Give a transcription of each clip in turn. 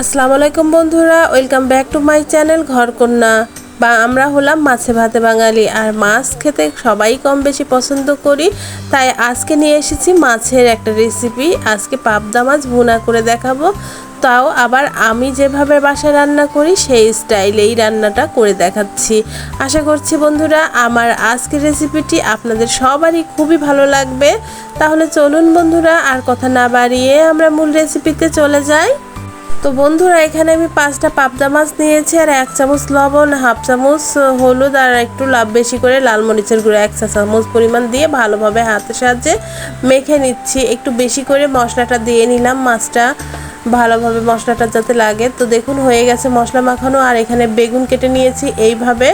আসসালামু আলাইকুম বন্ধুরা, welcome back to my channel Ghorkonna. বা আমরা হলাম মাছে ভাতে বাঙালি, আর মাছ খেতে সবাই কম বেশি পছন্দ করি, তাই আজকে নিয়ে এসেছি মাছের একটা রেসিপি আজকে পাবদা মাছ ভুনা করে দেখাবো। তাও আবার আমি যেভাবে বাসায় রান্না করি, সেই স্টাইলেই রান্নাটা করে দেখাচ্ছি। আশা করছি বন্ধুরা, আমার আজকের রেসিপিটি আপনাদের সবারই খুবই ভালো লাগবে। তাহলে চলুন বন্ধুরা, আর কথা না বাড়িয়ে আমরা মূল রেসিপিতে চলে যাই। তো বন্ধুরা, এখানে আমি পাঁচটা পাবদা মাছ নিয়েছি আর এক চামচ লবণ, হাফ চামচ হলুদ আর একটু লাভ বেশি করে লাল মরিচের গুঁড়ো, এক চা চামচ পরিমাণ দিয়ে ভালোভাবে হাতের সাহায্যে মেখে নিচ্ছি। একটু বেশি করে মশলাটা দিয়ে নিলাম মাছটা, ভালোভাবে মশলাটা যাতে লাগে। তো দেখুন, হয়ে গেছে মশলা মাখানো আর এখানে বেগুন কেটে নিয়েছি এইভাবে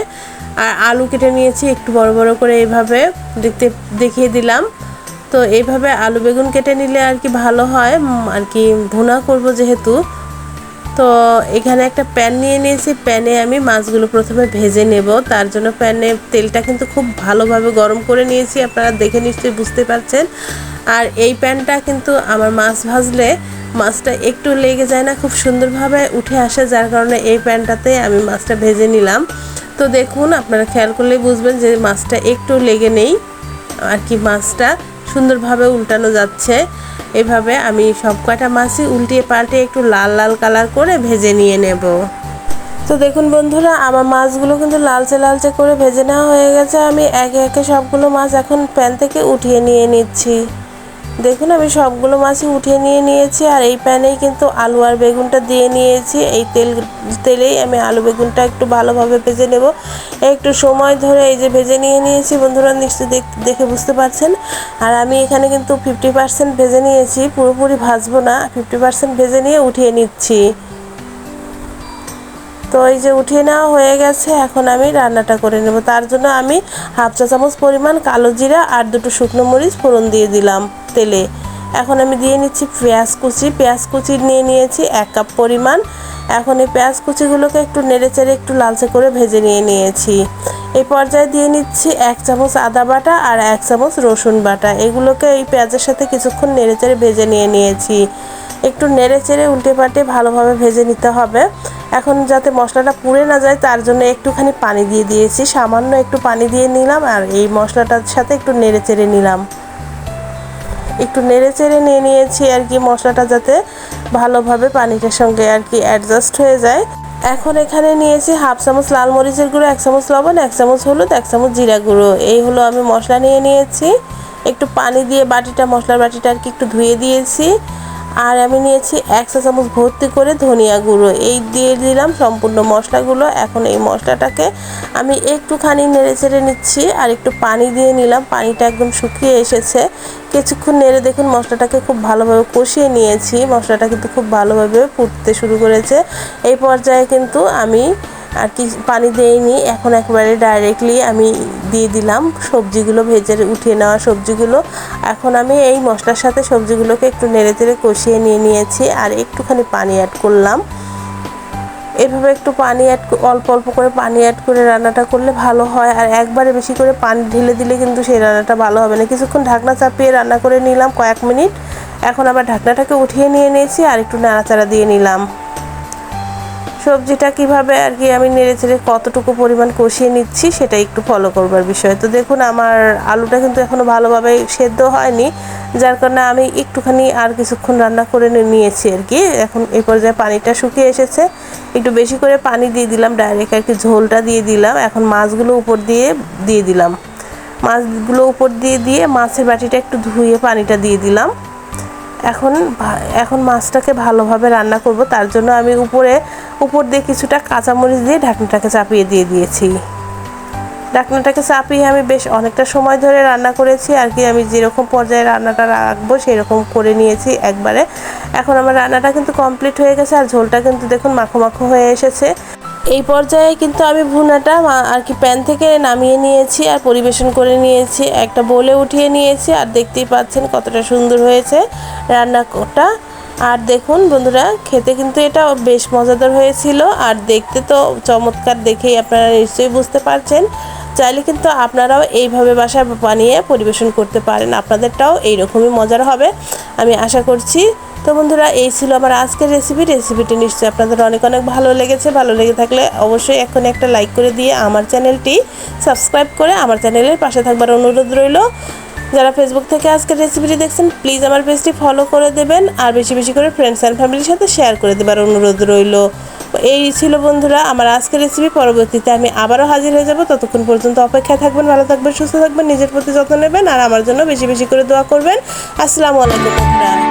আর আলু কেটে নিয়েছি একটু বড় বড় করে এইভাবে দেখতে, দেখিয়ে দিলাম। তো এইভাবে আলু বেগুন কেটে নিলে আর কি ভালো হয়। আর কি ভুনা করব যেহেতু। তো এখানে একটা প্যান নিয়ে নিয়েছি। প্যানে আমি মাছগুলো প্রথমে ভেজে নেব। তার জন্য প্যানে তেলটা কিন্তু খুব ভালোভাবে গরম করে নিয়েছি। আপনারা দেখে নিশ্চয়ই বুঝতে পারছেন। আর এই প্যানটা কিন্তু আমার মাছ ভাজলে মাছটা একটু লেগে যায় না, খুব সুন্দরভাবে উঠে আসে। যার কারণে এই প্যানটাতে আমি মাছটা ভেজে নিলাম। তো দেখুন, আপনারা খেয়াল করলেই বুঝবেন যে মাছটা একটু লেগে নেই। আর কি মাছটা সুন্দরভাবে উল্টানো যাচ্ছে। এভাবে আমি সব কয়টা মাছই উল্টিয়ে পাল্টে একটু লাল লাল কালার করে ভেজে নিয়ে নেব। তো দেখুন বন্ধুরা, আমার মাছগুলো কিন্তু লালচে লালচে করে ভেজে নেওয়া হয়ে গেছে। আমি একে একে সবগুলো মাছ এখন প্যান থেকে উঠিয়ে নিয়ে নিচ্ছি। দেখুন, আমি সবগুলো মাছই উঠিয়ে নিয়ে নিয়েছি আর এই প্যানেই কিন্তু আলু আর বেগুনটা দিয়ে নিয়েছি। এই তেল, তেলেই আমি আলু বেগুনটা একটু ভালোভাবে ভেজে নেব। একটু সময় ধরে এই যে ভেজে নিয়ে নিয়েছি, বন্ধুরা নিশ্চয়ই দেখ- দেখে বুঝতে পারছেন। আর আমি এখানে কিন্তু ফিফটি পার্সেন্ট ভেজে নিয়েছি, পুরোপুরি ভাজবো না ফিফটি পার্সেন্ট ভেজে নিয়ে উঠিয়ে নিচ্ছি। তো এই যে উঠিয়ে নেওয়া হয়ে গেছে, এখন আমি রান্নাটা করে নেব। তার জন্য আমি হাফ চা চামচ পরিমাণ কালো জিরা আর দুটো শুকনো মরিচ ফোড়ন দিয়ে দিলাম তেলে। এখন আমি দিয়ে নিচ্ছি পেঁয়াজ কুচি। পেঁয়াজ কুচি নিয়ে নিয়েছি এক কাপ পরিমাণ। এখন এই পেঁয়াজ কুচিগুলোকে একটু নেড়ে চেড়ে একটু লালচে করে ভেজে নিয়ে নিয়েছি। এই পর্যায়ে দিয়ে নিচ্ছি এক চামচ আদা বাটা আর এক চামচ রসুন বাটা। এগুলোকে এই পেঁয়াজের সাথে কিছুক্ষণ নেড়ে চেড়ে ভেজে নিয়ে নিয়েছি। একটু নেড়ে চেড়ে উল্টে পাল্টে ভালোভাবে ভেজে নিতে হবে। এখন যাতে মশলাটা পুড়ে না যায়, তার জন্য একটুখানি পানি দিয়ে দিয়েছি। সামান্য একটু পানি দিয়ে নিলাম আর এই মশলাটার সাথে একটু নেড়ে চেড়ে নিলাম। একটু নেড়ে চেড়ে নিয়ে নিয়েছি আর কি মশলাটা যাতে ভালোভাবে পানিটার সঙ্গে আর কি অ্যাডজাস্ট হয়ে যায়। এখন এখানে নিয়েছি হাফ চামচ লাল মরিচের গুঁড়ো, এক চামচ লবণ, এক চামচ হলুদ, এক চামচ জিরা গুঁড়ো। এই হলো আমি মশলা নিয়ে নিয়েছি। একটু পানি দিয়ে বাটিটা, মশলার বাটিটা আর কি একটু ধুয়ে দিয়েছি। আর আমি নিয়েছি এক চা চামচ ভর্তি করে ধনিয়া গুঁড়ো। এই দিয়ে দিলাম সম্পূর্ণ মশলাগুলো। এখন এই মশলাটাকে আমি একটুখানি নেড়ে চেড়ে নিচ্ছি আর একটু পানি দিয়ে নিলাম। পানিটা একদম শুকিয়ে এসেছে। কিছুক্ষণ নেড়ে দেখুন মশলাটাকে খুব ভালোভাবে কষিয়ে নিয়েছি। মশলাটা কিন্তু খুব ভালোভাবে ফুটতে শুরু করেছে। এই পর্যায়ে কিন্তু আমি আর কি পানি দেইনি। এখন একবারে ডাইরেক্টলি আমি দিয়ে দিলাম সবজিগুলো, ভেজে উঠিয়ে নেওয়া সবজিগুলো। এখন আমি এই মশলার সাথে সবজিগুলোকে একটু নেড়ে তেড়ে কষিয়ে নিয়ে নিয়েছি আর একটুখানি পানি অ্যাড করলাম। এভাবে একটু পানি অ্যাড অল্প অল্প করে পানি অ্যাড করে রান্নাটা করলে ভালো হয়। আর একবারে বেশি করে পানি ঢেলে দিলে কিন্তু সেই রান্নাটা ভালো হবে না। কিছুক্ষণ ঢাকনা চাপিয়ে রান্না করে নিলাম কয়েক মিনিট। এখন আবার ঢাকনাটাকে উঠিয়ে নিয়ে নিয়েছি আর একটু নাড়াচাড়া দিয়ে নিলাম। সবজিটা কীভাবে আর কি আমি নেড়ে চেড়ে কতটুকু পরিমাণ কষিয়ে নিচ্ছি সেটা একটু ফলো করবার বিষয়। তো দেখুন, আমার আলুটা কিন্তু এখনও ভালোভাবে সেদ্ধ হয়নি, যার কারণে আমি একটুখানি আর কিছুক্ষণ রান্না করে নিয়েছি আর কি। এখন এই পর্যায়ে পানিটা শুকিয়ে এসেছে। একটু বেশি করে পানি দিয়ে দিলাম ডাইরেক্ট আর কি ঝোলটা দিয়ে দিলাম। এখন মাছগুলো উপর দিয়ে দিয়ে দিলাম। মাছগুলো উপর দিয়ে দিয়ে মাছের বাটিটা একটু ধুয়ে পানিটা দিয়ে দিলাম। এখন এখন মাছটাকে ভালোভাবে রান্না করব। তার জন্য আমি উপরে, উপর দিয়ে কিছুটা কাঁচামরিচ দিয়ে ঢাকনাটাকে চাপিয়ে দিয়ে দিয়েছি। ঢাকনাটাকে চাপিয়ে আমি বেশ অনেকটা সময় ধরে রান্না করেছি। আর কি আমি যেরকম পর্যায়ে রান্নাটা রাখব সেরকম করে নিয়েছি একবারে। এখন আমার রান্নাটা কিন্তু কমপ্লিট হয়ে গেছে আর ঝোলটা কিন্তু দেখুন মাখো মাখো হয়ে এসেছে। এই পর্যায়ে কিন্তু আমি ভুনাটা আর কি প্যান থেকে নামিয়ে নিয়েছি আর পরিবেশন করে নিয়েছি। একটা বলে উঠিয়ে নিয়েছি আর দেখতেই পাচ্ছেন কতটা সুন্দর হয়েছে রান্নাটা। আর দেখুন বন্ধুরা, খেতে কিন্তু এটা বেশ মজাদার হয়েছিল আর দেখতে তো চমৎকার দেখেই আপনারা নিশ্চয়ই বুঝতে পারছেন। চাইলে কিন্তু আপনারাও এইভাবে বাসায় বানিয়ে পরিবেশন করতে পারেন। আপনাদেরটাও এইরকমই মজার হবে। আমি আশা করছি তো বন্ধুরা, এই ছিল আমার আজকের রেসিপি রেসিপিটি নিশ্চয়ই আপনাদের অনেক অনেক ভালো লেগেছে। ভালো লেগে থাকলে অবশ্যই এখন একটা লাইক করে দিয়ে আমার চ্যানেলটি সাবস্ক্রাইব করে আমার চ্যানেলের পাশে থাকবার অনুরোধ রইল। যারা ফেসবুক থেকে আজকের রেসিপিটি দেখছেন প্লিজ আমার পেজটি ফলো করে দেবেন আর বেশি বেশি করে ফ্রেন্ডস অ্যান্ড ফ্যামিলির সাথে শেয়ার করে দেবার অনুরোধ রইল। এই ছিল বন্ধুরা আমার আজকের রেসিপি পরবর্তীতে আমি আবারও হাজির হয়ে যাব। ততক্ষণ পর্যন্ত অপেক্ষায় থাকবেন, ভালো থাকবেন, সুস্থ থাকবেন, নিজের প্রতি যত্ন নেবেন আর আমার জন্য বেশি বেশি করে দোয়া করবেন। আসসালামু আলাইকুম বন্ধুরা।